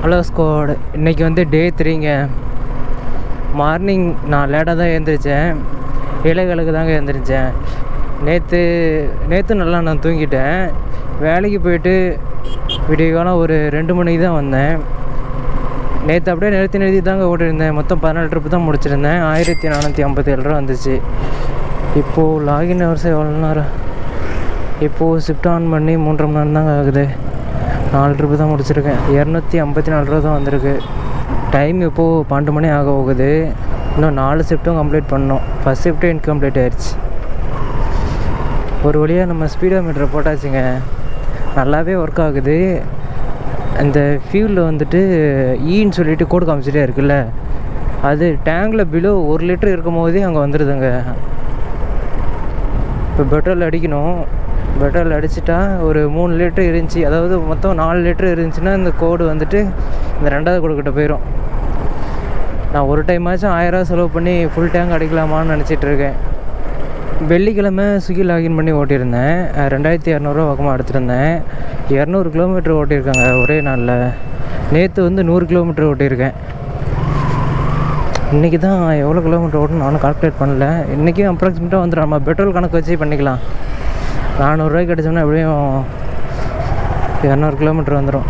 Hello squad இன்றைக்கி வந்து டே த்ரீங்க morning நான் லேட்டாக தான் எழுந்திரிச்சேன். ஏழைகளுக்கு தாங்க எழுந்திரிச்சேன். நேற்று நேற்று நல்லா நான் தூங்கிட்டேன். வேலைக்கு போயிட்டு விடியகாலம் ஒரு ரெண்டு மணிக்கு தான் வந்தேன். நேற்று அப்படியே நிறுத்தி நிறுத்தி தாங்க ஓட்டிருந்தேன் மொத்தம் பதினாலு ட்ரிப்பு தான் முடிச்சிருந்தேன். ஆயிரத்தி நானூற்றி ஐம்பத்தேழு ரூபா வந்துச்சு. இப்போது லாகின் ஹவர்ஸ் எவ்வளோ நேரம்? இப்போது ஷிஃப்ட் ஆன் பண்ணி மூன்றரை மணி நேரம் தாங்க ஆகுது. நாலு ட்ரிப்பு தான் முடிச்சிருக்கேன். இரநூத்தி ஐம்பத்தி நாலு ரூபா தான் வந்திருக்கு. டைம் இப்போது பன்னெண்டு மணி ஆக போகுது. இன்னும் நாலு ஷிஃப்ட்டும் கம்ப்ளீட் பண்ணோம் ஃபஸ்ட் ஷிஃப்ட்டும் இன்கம்ப்ளீட் ஆயிடுச்சு ஒரு வழியாக நம்ம ஸ்பீடோ மீட்டரை போட்டாச்சுங்க. நல்லாவே ஒர்க் ஆகுது. அந்த ஃபியூலில் வந்துட்டு e ஈன்னு சொல்லிட்டு கோடு காமிச்சிட்டே இருக்குல்ல. அது டேங்கில் பிலோ ஒரு லிட்டர் இருக்கும் போதே அங்கே வந்துடுதுங்க இப்போ பெட்ரோல் அடிக்கணும். பெட்ரோல் அடிச்சிட்டா ஒரு மூணு லிட்டர் இருந்துச்சு. அதாவது மொத்தம் நாலு லிட்டர் இருந்துச்சுன்னா இந்த கோடு வந்துட்டு இந்த ரெண்டாவது கொடுக்கிட்ட போயிடும் நான் ஒரு டைமாச்சும் ஆயிரரூவா செலவு பண்ணி ஃபுல் டேங்க் அடிக்கலாமான்னு நினச்சிட்டு இருக்கேன். வெள்ளிக்கிழமை ஸ்விக்கி லாகின் பண்ணி ஓட்டியிருந்தேன். ரெண்டாயிரத்தி இரநூறுவா பக்கமாக எடுத்துருந்தேன். இரநூறு கிலோமீட்டர் ஓட்டியிருக்காங்க ஒரே நாளில். நேற்று வந்து நூறு கிலோமீட்டர் ஓட்டியிருக்கேன். இன்றைக்கி தான் எவ்வளோ கிலோமீட்டர் ஓட்டணும்? நானும் கால்குலேட் பண்ணல. இன்றைக்கும் அப்ராக்சிமேட்டாக வந்துடும் நம்ம பெட்ரோல் கணக்கு வச்சு பண்ணிக்கலாம். நானூறுரூவாய்க்கு அடித்தோம்னா எப்படியும் இரநூறு கிலோமீட்டர் வந்துடும்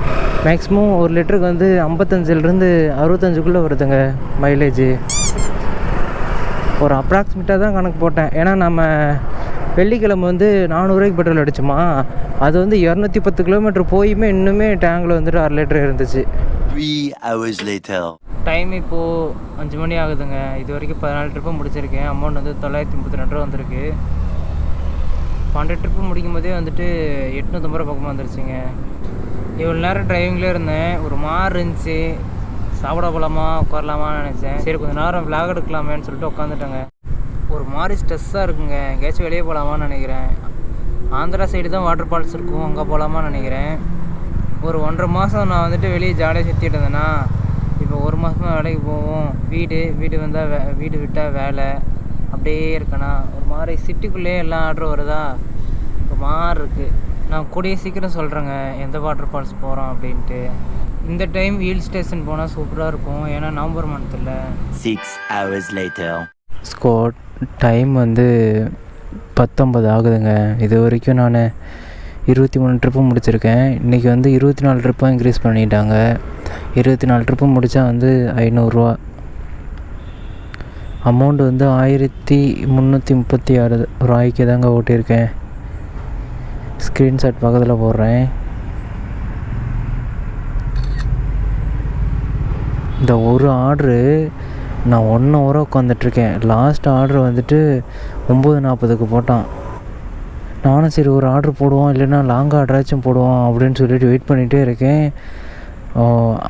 மேக்ஸிமம் ஒரு லிட்டருக்கு வந்து ஐம்பத்தஞ்சிலேருந்து அறுபத்தஞ்சுக்குள்ளே வருதுங்க மைலேஜ் ஒரு அப்ராக்சிமேட்டாக தான் கணக்கு போட்டேன். ஏன்னா நம்ம வெள்ளிக்கிழமை வந்து நானூறுரூவாய்க்கு பெட்ரோல் அடிச்சோமா அது வந்து இரநூத்தி பத்து கிலோமீட்டர் போயுமே இன்னுமே டேங்கில் வந்துட்டு அரை லிட்டர் இருந்துச்சு. Three hours later. டைம் இப்போது அஞ்சு மணி ஆகுதுங்க. இது வரைக்கும் பதினாலு ட்ரிப்பு முடிச்சிருக்கேன். அமௌண்ட் வந்து தொள்ளாயிரத்தி முப்பத்தி ரெண்டு ரூபா வந்திருக்கு. பன்னெண்டு ட்ரிப்பு முடிக்கும் போதே வந்துட்டு எட்நூற்றம்பது ரூபா பக்கமாக வந்துருச்சுங்க. இவ்வளோ நேரம் டிரைவிங்லேயே இருந்தேன். ஒரு மாதிரி இருந்துச்சு. சாப்பிட போகலாமா உட்காரலாமான்னு நினச்சேன். சரி கொஞ்சம் நேரம் விளாக் எடுக்கலாமேன்னு சொல்லிட்டு உட்காந்துட்டேங்க ஒரு மாதிரி ஸ்ட்ரெஸ்ஸாக இருக்குங்க. எங்கேயாச்சும் வெளியே போகலாமான்னு நினைக்கிறேன். ஆந்திரா சைடு தான் வாட்டர் ஃபால்ஸ் இருக்கும். அங்கே போகலாமான்னு நினைக்கிறேன். ஒரு ஒன்றரை மாதம் நான் வந்துட்டு வெளியே ஜாலியாக சுற்றிட்டு இருந்தேன்னா இப்போ ஒரு மாதமாக வேலைக்கு போவோம். வீடு வீடு வந்தால் வே வீடு விட்டால் வேலை. அப்படியே இருக்கேனா? ஒரு மாதிரி சிட்டிக்குள்ளேயே எல்லாம் ஆர்டர் வருதா? ஒரு மாதிரி இருக்குது நான் கூடிய சீக்கிரம் சொல்கிறேங்க எந்த வாட்டர் ஃபால்ஸ் போகிறோம் அப்படின்ட்டு. இந்த டைம் ஹில் ஸ்டேஷன் போனால் சூப்பராக இருக்கும். ஏன்னா நவம்பர் மந்த்தில் Six hours later. ஸ்கோட் டைம் வந்து பத்தொம்பது ஆகுதுங்க. இது வரைக்கும் நான் இருபத்தி மூணு ட்ரிப்பு முடிச்சிருக்கேன். இன்றைக்கி வந்து இருபத்தி நாலு ட்ரிப்பாக இன்க்ரீஸ் பண்ணிட்டாங்க. இருபத்தி நாலு ட்ரிப்பு முடித்தா வந்து ஐநூறுரூவா அமௌண்ட் வந்து ஆயிரத்தி முந்நூற்றி முப்பத்தி ஆறு. ரூபாய்க்கு தாங்க ஓட்டியிருக்கேன். ஸ்க்ரீன்ஷாட் பக்கத்தில் போடுறேன். இந்த ஒரு ஆர்டரு நான் ஒன் ஹவராக உட்காந்துட்ருக்கேன் லாஸ்ட் ஆர்டர் வந்துட்டு ஒம்பது நாற்பதுக்கு போட்டான். நானும் சரி ஒரு ஆர்டர் போடுவோம் இல்லைன்னா லாங் ஆர்டராச்சும் போடுவோம் அப்படின்னு சொல்லிட்டு வெயிட் பண்ணிகிட்டே இருக்கேன்.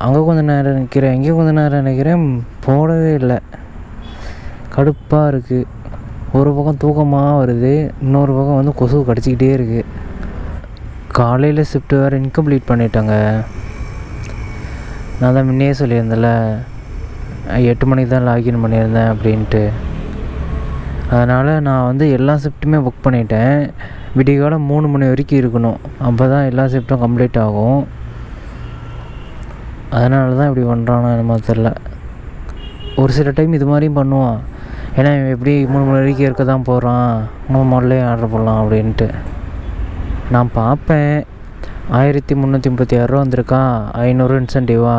அங்கே கொஞ்சம் நேரம் நிற்கிறேன் இங்கே கொஞ்சம் நேரம் நினைக்கிறேன் போடவே இல்லை. கடுப்பாக இருக்குது ஒரு பக்கம் தூக்கமாக வருது இன்னொரு பக்கம் வந்து கொசு கடிச்சிக்கிட்டே இருக்குது காலையில் ஷிஃப்ட் வேறு இன்கம்ப்ளீட் பண்ணிட்டாங்க. நான் தான் முன்னே சொல்லியிருந்தேன்ல எட்டு மணிக்கு தான் லாகின் பண்ணியிருந்தேன் அப்படின்ட்டு. அதனால் நான் வந்து எல்லா ஷிஃப்ட்டுமே புக் பண்ணிட்டேன். விடியகாலம் மூணு மணி வரைக்கும் இருக்கணும். அப்போ தான் எல்லா ஷிஃப்ட்டும் கம்ப்ளீட் ஆகும். அதனால தான் இப்படி பண்ணுறானோ என்னமோ தெரில ஒரு சில டைம் இது மாதிரியும் பண்ணுவான். ஏன்னா இவன் எப்படி மூணு மணி வரைக்கும் இருக்க தான் போகிறான் மூணு முதல்ல ஆர்டர் பண்ணலாம் அப்படின்ட்டு. நான் பார்ப்பேன். ஆயிரத்தி முந்நூற்றி முப்பத்தி ஆறுரூவா வந்திருக்கா? ஐநூறு இன்சென்டிவா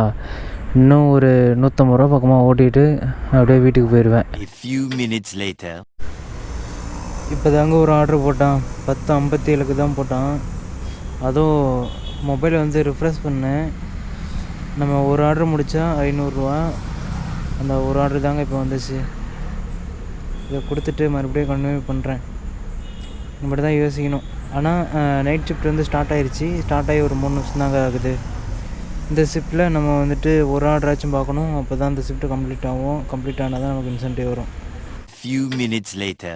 இன்னும் ஒரு நூற்றம்பது ரூபா பக்கமாக ஓட்டிட்டு அப்படியே வீட்டுக்கு போயிடுவேன் A few minutes later. இப்போ தாங்க ஒரு ஆர்டர் போட்டான். பத்து ஐம்பத்தி ஏழுக்கு தான் போட்டான். அதுவும் மொபைலை வந்து ரிஃப்ரெஷ் பண்ணேன். நம்ம ஒரு ஆர்டர் முடித்தா ஐநூறுரூவா அந்த ஒரு ஆர்டர் தாங்க இப்போ வந்துச்சு. இதை கொடுத்துட்டு மறுபடியும் கண்டினியூ பண்ணுறேன் இப்படி தான் யோசிக்கணும் ஆனால் நைட் ஷிஃப்ட் வந்து ஸ்டார்ட் ஆயிருச்சு. ஸ்டார்ட் ஆகி ஒரு மூணு நிமிஷம் தாங்க ஆகுது. இந்த ஷிஃப்ட்டில் நம்ம வந்துட்டு ஒரு ஆர்டராச்சும் பார்க்கணும். அப்போ தான் அந்த ஷிஃப்ட்டு கம்ப்ளீட் ஆகும். கம்ப்ளீட் ஆனால் தான் நமக்கு இன்சென்டிவ் வரும். Few minutes later.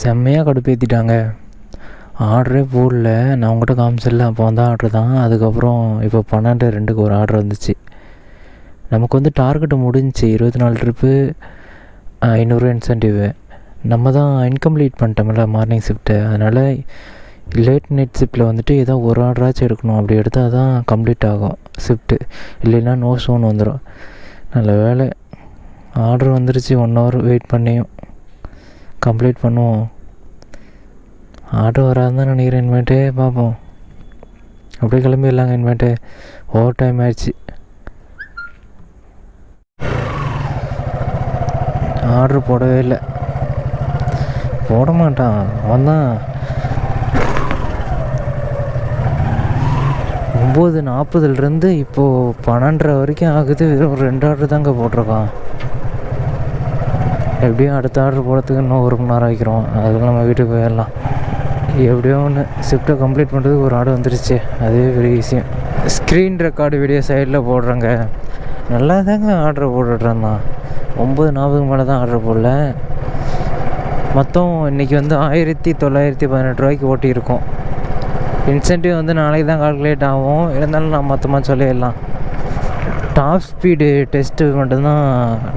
செம்மையாக கடுப்பேற்றிட்டாங்க ஆர்டரே போடல. நான் உங்கள்கிட்ட காமிச்சிடல அப்போ வந்த ஆர்டர் தான். அதுக்கப்புறம் இப்போ பன்னெண்டு ரெண்டுக்கு ஒரு ஆர்டர் வந்துச்சு. நமக்கு வந்து டார்கெட்டு முடிஞ்சிச்சு. இருபத்தி நாலு ட்ரிப்பு ஐநூறு இன்சென்டிவ் நம்ம தான் இன்கம்ப்ளீட் பண்ணிட்டோம்ல மார்னிங் ஷிஃப்ட்டு அதனால் லேட் நைட் ஷிஃப்ட்டில் வந்துட்டு ஏதோ ஒரு ஆர்டராச்சும் எடுக்கணும். அப்படி எடுத்தால் தான் கம்ப்ளீட் ஆகும் ஷிஃப்ட்டு இல்லைன்னா நோ ஷோன் வந்துடும் நல்ல வேலை ஆர்டர் வந்துருச்சு ஒன் ஹவர் வெயிட் பண்ணியும் கம்ப்ளீட் பண்ணுவோம். ஆர்டர் வராதுன்னு நினைக்கிறேன் இனிமேட்டே பார்ப்போம். அப்படியே கிளம்பிடலாங்க இனிமேட்டு. ஓவர் டைம் ஆயிடுச்சு. ஆர்டர் போடவே இல்லை. போட மாட்டான். அவன் தான் ஒம்பது நாற்பதுலேருந்து இப்போது பன்னெண்டரை வரைக்கும் ஆகுது. வெறும் ஒரு ரெண்டு ஆர்டர் தாங்க போட்டிருக்கான். எப்படியும் அடுத்த ஆர்டர் போடுறதுக்கு இன்னும் ஒரு மணி நேரம் ஆகிக்கிறோம். அதுக்குள்ள நம்ம வீட்டுக்கு போயிடலாம். எப்படியோ ஒன்று ஷிஃப்ட்டை கம்ப்ளீட் பண்ணுறதுக்கு ஒரு ஆர்டர் வந்துருச்சு. அதுவே பெரிய விஷயம். ஸ்க்ரீன் ரெக்கார்டு வீடியோ சைடில் போடுறேங்க. நல்லா தாங்க ஆர்டர் போட்டுட்றான் ஒம்பது நாற்பதுக்கு மேலே தான் ஆர்டர் போடல மொத்தம் இன்றைக்கி வந்து ஆயிரத்தி தொள்ளாயிரத்தி பதினெட்டு ரூபாய்க்கு ஓட்டியிருக்கோம். இன்சென்டிவ் வந்து நாளைக்கு தான் கால்குலேட் ஆகும். இருந்தாலும் நான் மொத்தமாக சொல்லிடலாம். டாப் ஸ்பீடு டெஸ்ட்டு மட்டும்தான்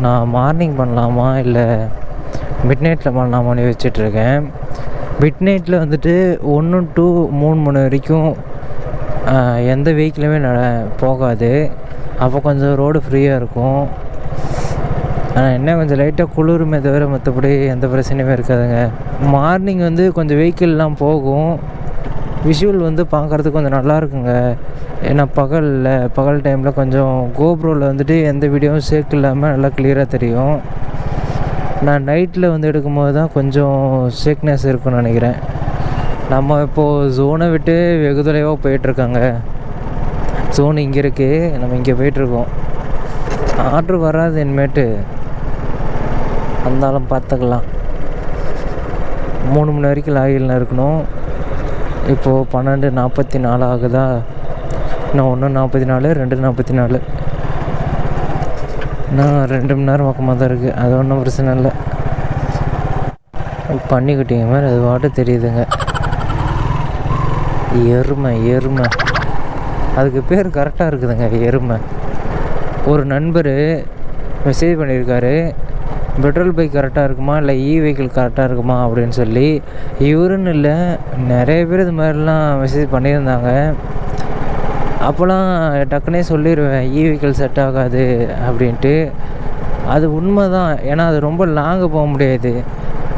நான் மார்னிங் பண்ணலாமா இல்லை மிட் நைட்டில் பண்ணலாமான்னு வச்சிட்ருக்கேன் மிட் நைட்டில் வந்துட்டு ஒன்று டு மூணு மணி வரைக்கும் எந்த வெஹிக்கிளுமே நட போகாது. அப்போ கொஞ்சம் ரோடு ஃப்ரீயாக இருக்கும். ஆனால் என்ன கொஞ்சம் லைட்டாக குளிருமே தவிர மற்றபடி எந்த பிரச்சனையுமே இருக்காதுங்க. மார்னிங் வந்து கொஞ்சம் வெஹிக்கிள்லாம் போகும். விஷுவல் வந்து பார்க்குறதுக்கு கொஞ்சம் நல்லா இருக்குங்க. ஏன்னா பகலில் பகல் டைமில் கொஞ்சம் கோப்ரோவில் வந்துட்டு எந்த வீடியோவும் ஷேக் இல்லாமல் நல்லா கிளியராக தெரியும். நான் நைட்டில் வந்து எடுக்கும்போது தான் கொஞ்சம் ஷேக்னஸ் இருக்கும்னு நினைக்கிறேன். நம்ம இப்போது ஜோனை விட்டு வெகு தொலைவாக போயிட்டுருக்காங்க. ஜோன் இங்கே இருக்குது நம்ம இங்கே போயிட்டுருக்கோம். ஆர்டர் வராது இனிமேட்டு. வந்தாலும் பார்த்துக்கலாம். மூணு மணி வரைக்கும் லாகில் இருக்கணும். இப்போது பன்னெண்டு நாற்பத்தி நாலு ஆகுதா? இன்னும் ஒன்று நாற்பத்தி நாலு ரெண்டு நாற்பத்தி நாலு இன்னும் ரெண்டு மணி நேரம் பக்கமாக தான் இருக்குது அது ஒன்றும் பிரச்சனை இல்லை. பண்ணிக்கிட்டீங்க மாதிரி அது பாட்டு தெரியுதுங்க. எருமை எருமை. அதுக்கு பேர் கரெக்டாக இருக்குதுங்க எருமை. ஒரு நண்பர் மெசேஜ் பண்ணியிருக்காரு. பெட்ரோல் பைக் கரெக்டாக இருக்குமா? இல்லை இ e வெஹிக்கிள் கரெக்டாக இருக்குமா? அப்படின்னு சொல்லி இவருன்னு இல்லை நிறைய பேர் இது மாதிரிலாம் மெசேஜ் பண்ணியிருந்தாங்க. அப்போலாம் டக்குனே சொல்லிடுவேன் இ e வெஹிக்கிள் செட் ஆகாது அப்படின்ட்டு. அது உண்மை தான் ஏன்னா அது ரொம்ப லாங்கு போக முடியாது.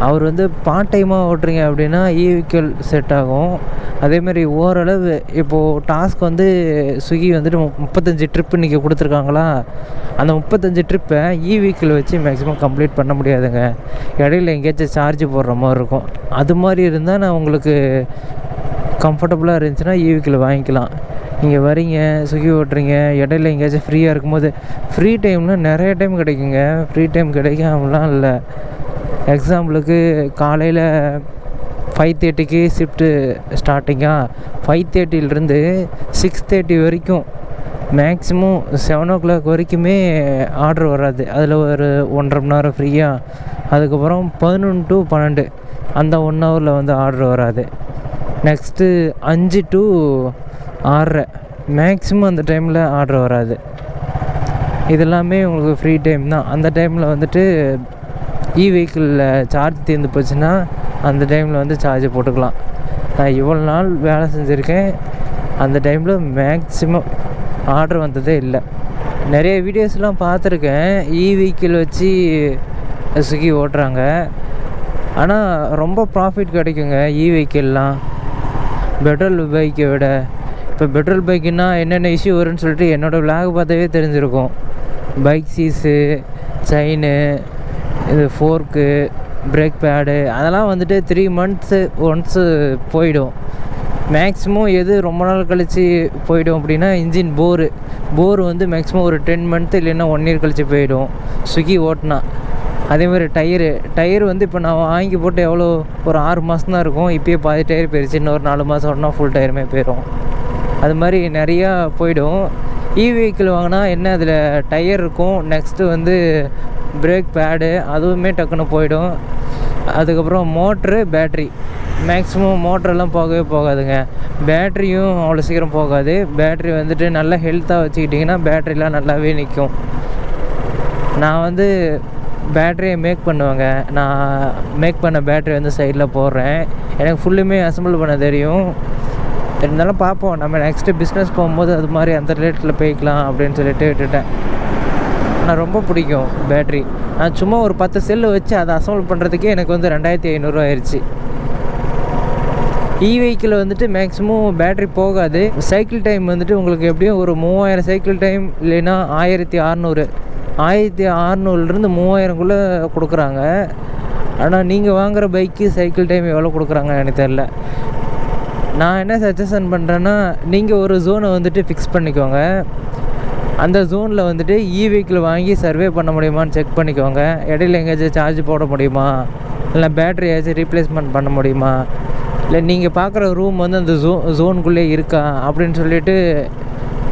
அவர் வந்து பார்ட் டைமாக ஓட்டுறீங்க அப்படின்னா இ வெஹிக்கிள் செட் ஆகும். அதேமாதிரி ஓரளவு இப்போது டாஸ்க் வந்து ஸ்விக்கி வந்துட்டு மு- முப்பத்தஞ்சு ட்ரிப் இன்றைக்கி கொடுத்துருக்காங்களா? அந்த முப்பத்தஞ்சு ட்ரிப்பை இ வெஹிக்கிள் வச்சு மேக்ஸிமம் கம்ப்ளீட் பண்ண முடியாதுங்க. இடையில எங்கேயாச்சும் சார்ஜ் போடுற மாதிரி இருக்கும். அது மாதிரி இருந்தால் நான் உங்களுக்கு கம்ஃபர்டபுளாக இருந்துச்சுன்னா இ வெஹிக்கிள் வாங்கிக்கலாம். நீங்கள் வரீங்க சுகி ஓட்டுறீங்க இடையில எங்கேயாச்சும் ஃப்ரீயாக இருக்கும்போது ஃப்ரீ டைம்னால் நிறைய டைம் கிடைக்குங்க. ஃப்ரீ டைம் கிடைக்காமலாம் இல்லை. எக்ஸாம்பிளுக்கு காலையில் ஃபைவ் தேர்ட்டிக்கு ஷிஃப்ட்டு ஸ்டார்டிங்காக ஃபைவ் தேர்ட்டிலேருந்து சிக்ஸ் தேர்ட்டி வரைக்கும். மேக்ஸிமம் செவன் ஓ கிளாக் வரைக்குமே ஆர்டர் வராது. அதில் ஒரு ஒன்றரை மணி நேரம் ஃப்ரீயாக அதுக்கப்புறம் பதினொன்று டு பன்னெண்டு அந்த ஒன் ஹவரில் வந்து ஆர்டர் வராது. நெக்ஸ்ட்டு அஞ்சு டு ஆறரை மேக்ஸிமம் அந்த டைமில் ஆர்டர் வராது. இதெல்லாமே உங்களுக்கு ஃப்ரீ டைம் தான். அந்த டைமில் வந்துட்டு இ வெஹிக்கிளில் சார்ஜ் தீர்ந்து போச்சுன்னா அந்த டைமில் வந்து சார்ஜ் போட்டுக்கலாம். நான் இவ்வளோ நாள் வேலை செஞ்சுருக்கேன். அந்த டைமில் மேக்ஸிமம் ஆர்டர் வந்ததே இல்லை. நிறைய வீடியோஸ்லாம் பார்த்துருக்கேன். இ வெஹிக்கிள் வச்சு சுகி ஓட்டுறாங்க. ஆனால் ரொம்ப ப்ராஃபிட் கிடைக்குங்க இ வெஹிக்கிள்லாம் பெட்ரோல் பைக்கை விட. இப்போ பெட்ரோல் பைக்குன்னா என்னென்ன இஷ்யூ வரும்னு சொல்லிட்டு என்னோடய விளாக் பார்த்தாவே தெரிஞ்சிருக்கும். பைக் சீஸு செயினு இது ஃபோர்க்கு பிரேக் பேடு அதெல்லாம் வந்துட்டு த்ரீ மந்த்ஸு ஒன்ஸு போயிடும். மேக்ஸிமம் எது ரொம்ப நாள் கழித்து போயிடும் அப்படின்னா இன்ஜின் போரு போர் வந்து மேக்ஸிமம் ஒரு டென் மந்த் இல்லைன்னா ஒன் இயர் கழித்து போயிடும். ஸ்விக்கி ஓட்டினா. அதேமாதிரி டயரு டயர் வந்து இப்போ நான் வாங்கி போட்டு எவ்வளோ? ஒரு ஆறு மாதம் தான் இருக்கும். இப்போயே பாதி டயர் போயிடுச்சு இன்னொரு நாலு மாதம் ஓட்டினா ஃபுல் டயருமே போயிடும் அது மாதிரி நிறையா போயிடும். இ வெஹிக்கிள் வாங்கினா என்ன அதில் டயர் இருக்கும். நெக்ஸ்ட்டு வந்து பிரேக் பேடு அதுவுமே டக்குன்னு போயிடும். அதுக்கப்புறம் மோட்ரு பேட்ரி மேக்ஸிமம் மோட்டரெல்லாம் போகவே போகாதுங்க. பேட்ரியும் அவ்வளோ சீக்கிரம் போகாது. பேட்ரி வந்துட்டு நல்லா ஹெல்த்தாக வச்சுக்கிட்டிங்கன்னா பேட்ரிலாம் நல்லாவே நிற்கும் நான் வந்து பேட்டரியை மேக் பண்ணுவேங்க. நான் மேக் பண்ண பேட்டரி வந்து சைடில் போடுறேன். எனக்கு ஃபுல்லுமே அசம்பிள் பண்ண தெரியும். இருந்தாலும் பார்ப்போம். நம்ம நெக்ஸ்ட்டு பிஸ்னஸ் போகும்போது அது மாதிரி அந்த ரேட்டில் போய்க்கலாம் அப்படின்னு சொல்லிட்டு விட்டுட்டேன். ஆனால் ரொம்ப பிடிக்கும் பேட்ரி நான் சும்மா ஒரு பத்து செல்லு வச்சு அதை அசம்பிள் பண்ணுறதுக்கே எனக்கு வந்து ரெண்டாயிரத்தி ஐநூறுரூவா ஆயிடுச்சு இ e வெஹிக்கிள் வந்துட்டு மேக்ஸிமம் பேட்ரி போகாது. சைக்கிள் டைம் வந்துட்டு உங்களுக்கு எப்படியும் ஒரு மூவாயிரம் சைக்கிள் டைம் இல்லைன்னா ஆயிரத்தி அறநூறு. ஆயிரத்தி அறநூறுலேருந்து மூவாயிரம்குள்ளே கொடுக்குறாங்க. ஆனால் நீங்கள் வாங்குகிற பைக்கு சைக்கிள் டைம் எவ்வளோ கொடுக்குறாங்க எனக்கு தெரில நான் என்ன சஜஷன் பண்ணுறேன்னா நீங்கள் ஒரு ஜோனை வந்துட்டு ஃபிக்ஸ் பண்ணிக்கோங்க. அந்த ஜோனில் வந்துட்டு இ வெஹிக்கிள் வாங்கி சர்வே பண்ண முடியுமான்னு செக் பண்ணிக்கோங்க. இடையில எங்கேயாச்சும் சார்ஜ் போட முடியுமா? இல்லை பேட்ரி ஏதாச்சும் ரீப்ளேஸ்மெண்ட் பண்ண முடியுமா? இல்லை நீங்கள் பார்க்குற ரூம் வந்து அந்த ஜோ ஜோனுக்குள்ளே இருக்கா? அப்படின்னு சொல்லிட்டு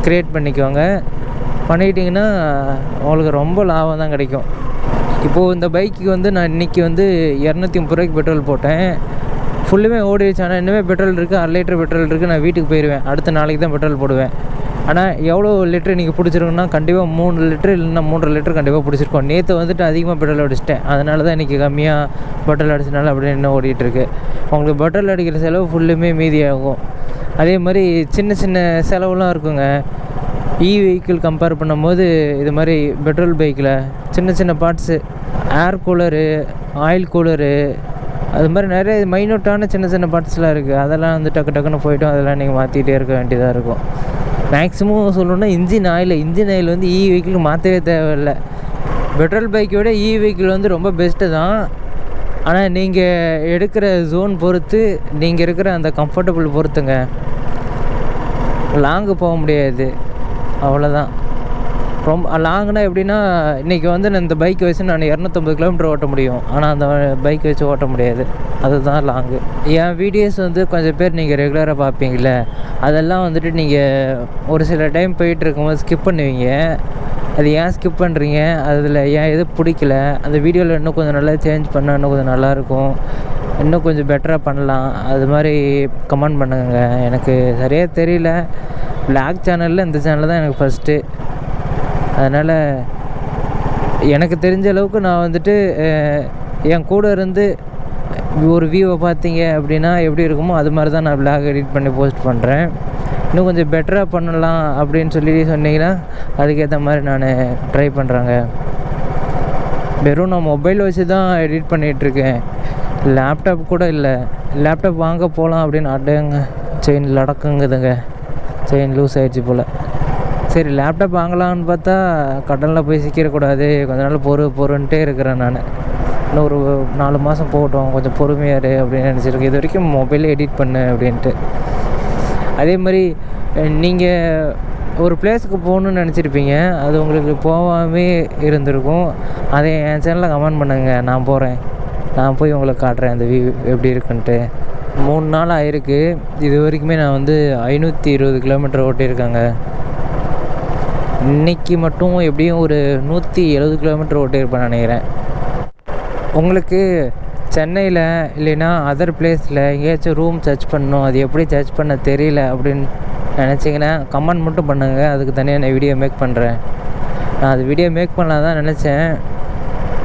க்ரியேட் பண்ணிக்கோங்க. பண்ணிக்கிட்டிங்கன்னா உங்களுக்கு ரொம்ப லாபம் தான் கிடைக்கும். இப்போது இந்த பைக்கு வந்து நான் இன்றைக்கி வந்து இரநூத்தி முப்பது ரூபாய்க்கு பெட்ரோல் போட்டேன். ஃபுல்லுமே ஓடிடுச்சு. ஆனால் இன்னுமே பெட்ரோல் இருக்குது அரை லிட்டர் பெட்ரோல் இருக்குது நான் வீட்டுக்கு போயிடுவேன் அடுத்த நாளைக்கு தான் பெட்ரோல் போடுவேன். ஆனால் எவ்வளோ லிட்டர் நீங்கள் பிடிச்சிருக்குன்னா கண்டிப்பாக மூணு லிட்டர் இல்லைன்னா மூன்றரை லிட்டர் கண்டிப்பாக பிடிச்சிருக்கோம். நேற்று வந்துட்டு அதிகமாக பெட்ரோல் அடிச்சிட்டேன். அதனால தான் இன்றைக்கி கம்மியாக பெட்ரோல் அடிச்சனால அப்படியே இன்னும் ஓடிட்டுருக்கு உங்களுக்கு பெட்ரோல் அடிக்கிற செலவு ஃபுல்லுமே மீதியாகும். அதே மாதிரி சின்ன சின்ன செலவுலாம் இருக்குங்க. இ வெஹிக்கிள் கம்பேர் பண்ணும்போது இது மாதிரி பெட்ரோல் பைக்கில் சின்ன சின்ன parts air cooler oil cooler அது மாதிரி நிறைய மைனூட்டான சின்ன சின்ன பார்ட்ஸ்லாம் இருக்குது அதெல்லாம் வந்து டக்கு டக்குன்னு போய்ட்டும். அதெல்லாம் நீங்கள் மாற்றிட்டே இருக்க வேண்டியதாக இருக்கும். மேக்ஸிமம் சொல்லணுன்னா இன்ஜின் ஆயில் இன்ஜின் ஆயில் வந்து இ வெஹிக்கிள் மாற்றவே தேவையில்லை. பெட்ரோல் பைக்கை விட இ வெஹிக்கிள் வந்து ரொம்ப பெஸ்ட்டு தான். ஆனால் நீங்கள் எடுக்கிற ஜோன் பொறுத்து நீங்கள் இருக்கிற அந்த கம்ஃபர்டபுள் பொறுத்துங்க. லாங்கு போக முடியாது. அவ்வளோதான் ரொம்ப லாங்னா எப்படின்னா இன்றைக்கி வந்து நான் இந்த பைக் வச்சு நான் இரநூத்தம்பது கிலோமீட்டர் ஓட்ட முடியும். ஆனால் அந்த பைக் வச்சு ஓட்ட முடியாது. அதுதான் லாங்கு. என் வீடியோஸ் வந்து கொஞ்சம் பேர் நீங்கள் ரெகுலராக பார்ப்பீங்கள அதெல்லாம் வந்துட்டு நீங்கள் ஒரு சில டைம் போயிட்டு இருக்கும்போது ஸ்கிப் பண்ணுவீங்க. அது ஏன் ஸ்கிப் பண்ணுறீங்க அதில் ஏன் எது பிடிக்கல? அந்த வீடியோவில் இன்னும் கொஞ்சம் நல்லா சேஞ்ச் பண்ணால் இன்னும் கொஞ்சம் நல்லாயிருக்கும் இன்னும் கொஞ்சம் பெட்டராக பண்ணலாம். அது மாதிரி கமெண்ட் பண்ணுங்க. எனக்கு சரியாக தெரியல. பிளாக் சேனலில் இந்த சேனல் தான் எனக்கு ஃபஸ்ட்டு அதனால் எனக்கு தெரிஞ்ச அளவுக்கு நான் வந்துட்டு என் கூட இருந்து ஒரு வியூவை பார்த்தீங்க அப்படின்னா எப்படி இருக்குமோ அது மாதிரி தான் நான் பிளாக் எடிட் பண்ணி போஸ்ட் பண்ணுறேன் இன்னும் கொஞ்சம் பெட்டராக பண்ணலாம் அப்படின்னு சொல்லி சொன்னீங்கன்னா அதுக்கேற்ற மாதிரி நான் ட்ரை பண்ணுறேங்க வெறும் நான் மொபைல் வச்சு தான் எடிட் பண்ணிகிட்ருக்கேன் லேப்டாப் கூட இல்லை. லேப்டாப் வாங்க போகலாம் அப்படின்னு அடங்க செயின் லடக்குங்குதுங்க. செயின் லூஸ் ஆயிடுச்சு போல். சரி லேப்டாப் வாங்கலாம்னு பார்த்தா கடனில் போய் சிக்கிடக்கூடாது கொஞ்ச நாள் பொறு பொறுன்ட்டே இருக்கிறேன் நான். இன்னும் ஒரு நாலு மாதம் போகட்டும் கொஞ்சம் பொறுமையாக இரு அப்படின்னு நினச்சிருக்கேன். இது வரைக்கும் மொபைலே எடிட் பண்ணு அப்படின்ட்டு. அதே மாதிரி நீங்கள் ஒரு பிளேஸுக்கு போகணுன்னு நினச்சிருப்பீங்க. அது உங்களுக்கு போகாமே இருந்திருக்கும். அதை என் சேனலில் கமெண்ட் பண்ணுங்க. நான் போகிறேன் நான் போய் உங்களுக்கு காட்டுறேன் அந்த வியூ எப்படி இருக்குன்ட்டு. மூணு நாள் ஆயிருக்கு. இது வரைக்குமே நான் வந்து ஐநூற்றி இருபது கிலோமீட்டர் ஓட்டியிருக்காங்க. இன்னைக்கு மட்டும் எப்படியும் ஒரு நூற்றி எழுபது கிலோமீட்டர் ஓட்டியிருப்பேன் நினைக்கிறேன். உங்களுக்கு சென்னையில் இல்லைன்னா அதர் பிளேஸில் எங்கேயாச்சும் ரூம் சர்ச் பண்ணணும். அது எப்படி சர்ச் பண்ண தெரியல அப்படின்னு நினச்சிங்கன்னா கமெண்ட் மட்டும் பண்ணுங்கள் அதுக்கு தனியாக நான் வீடியோ மேக் பண்ணுறேன் நான் அது வீடியோ மேக் பண்ணலாம் தான் நினச்சேன்.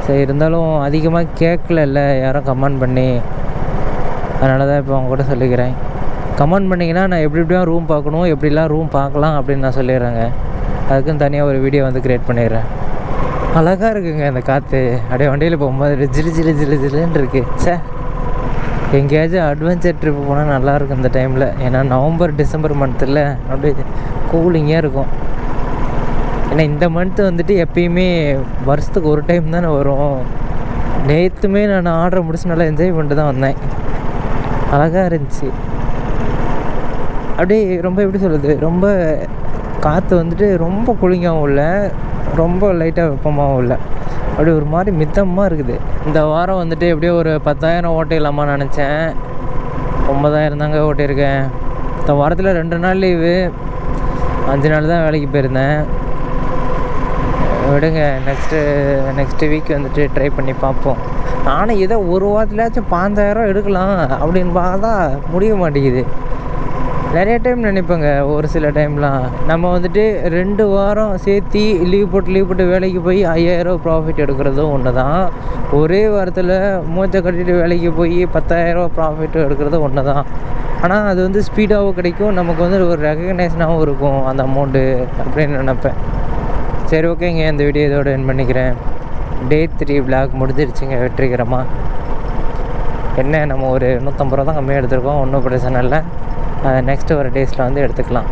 சரி இருந்தாலும் அதிகமாக கேட்கலல்ல. யாரும் கமெண்ட் பண்ணி. அதனால தான் இப்போ உங்கள்கிட்ட சொல்லிக்கிறேன். கமெண்ட் பண்ணிங்கன்னா நான் எப்படி எப்படியும் ரூம் பார்க்கணும். எப்படிலாம் ரூம் பார்க்கலாம் அப்படின்னு நான் சொல்லிடுறேங்க. அதுக்குன்னு தனியாக ஒரு வீடியோ வந்து க்ரியேட் பண்ணிடுறேன். அழகாக இருக்குங்க இந்த காற்று அப்படியே வண்டியில் போகும்போது ஜிலு ஜிலு ஜிலு ஜிலுன்னு இருக்குது சே எங்கேயாச்சும் அட்வென்ச்சர் ட்ரிப் போனால் நல்லாயிருக்கும் இந்த டைமில் ஏன்னா நவம்பர் டிசம்பர் மந்த்தில் அப்படியே கூலிங்காக இருக்கும். ஏன்னா இந்த மந்த்து வந்துட்டு எப்பயுமே வருஷத்துக்கு ஒரு டைம் தானே வரும். நேற்றுமே நான் ஆர்டர் முடிச்சு நல்லா என்ஜாய் பண்ணிட்டு தான் வந்தேன். அழகாக இருந்துச்சு. அப்படியே ரொம்ப எப்படி சொல்கிறது ரொம்ப காற்று வந்துட்டு ரொம்ப கூலிங்காகவும் இல்லை ரொம்ப லைட்டாக வெப்பமாகவும் இல்லை. அப்படியே ஒரு மாதிரி மித்தமாக இருக்குது. இந்த வாரம் வந்துட்டு எப்படியோ ஒரு பத்தாயிரம் ஓட்டிடலாமா நினச்சேன். ஒன்பதாயிரம் தாங்க ஓட்டியிருக்கேன் இந்த வாரத்தில் ரெண்டு நாள் லீவு அஞ்சு நாள் தான் வேலைக்கு போயிருந்தேன். விடுங்க நெக்ஸ்ட்டு நெக்ஸ்ட்டு வீக் வந்துட்டு ட்ரை பண்ணி பார்ப்போம். நானும் ஏதோ ஒரு வாரத்துலயாச்சும் பாஞ்சாயிரம் எடுக்கலாம் அப்படின்னு பார்த்தா முடிய மாட்டேங்குது. நிறைய டைம் நினைப்பேங்க. ஒரு சில டைம்லாம் நம்ம வந்துட்டு ரெண்டு வாரம் சேர்த்து லீவ் போட்டு லீவ் போட்டு வேலைக்கு போய் ஐயாயிரம் ப்ராஃபிட் எடுக்கிறதும் ஒன்று தான் ஒரே வாரத்தில் மூச்சை கட்டிட்டு வேலைக்கு போய் பத்தாயிரம் ப்ராஃபிட் எடுக்கிறதும் ஒன்று தான் ஆனால் அது வந்து ஸ்பீடாகவும் கிடைக்கும். நமக்கு வந்து ஒரு ரெகக்னைஸ்னாகவும் இருக்கும் அந்த அமௌண்ட்டு அப்படின்னு நினப்பேன். சரி ஓகேங்க. இந்த வீடியோ இதோட என் பண்ணிக்கிறேன். டே த்ரீ பிளாக் முடிஞ்சிருச்சுங்க வெற்றிகரமாக என்ன நம்ம ஒரு நூற்றம்பது ரூபா தான் கம்மியாக எடுத்திருக்கோம். ஒன்றும் பிரச்சனை இல்லை. நெக்ஸ்ட்டு வர டேஸில் வந்து எடுத்துக்கலாம்.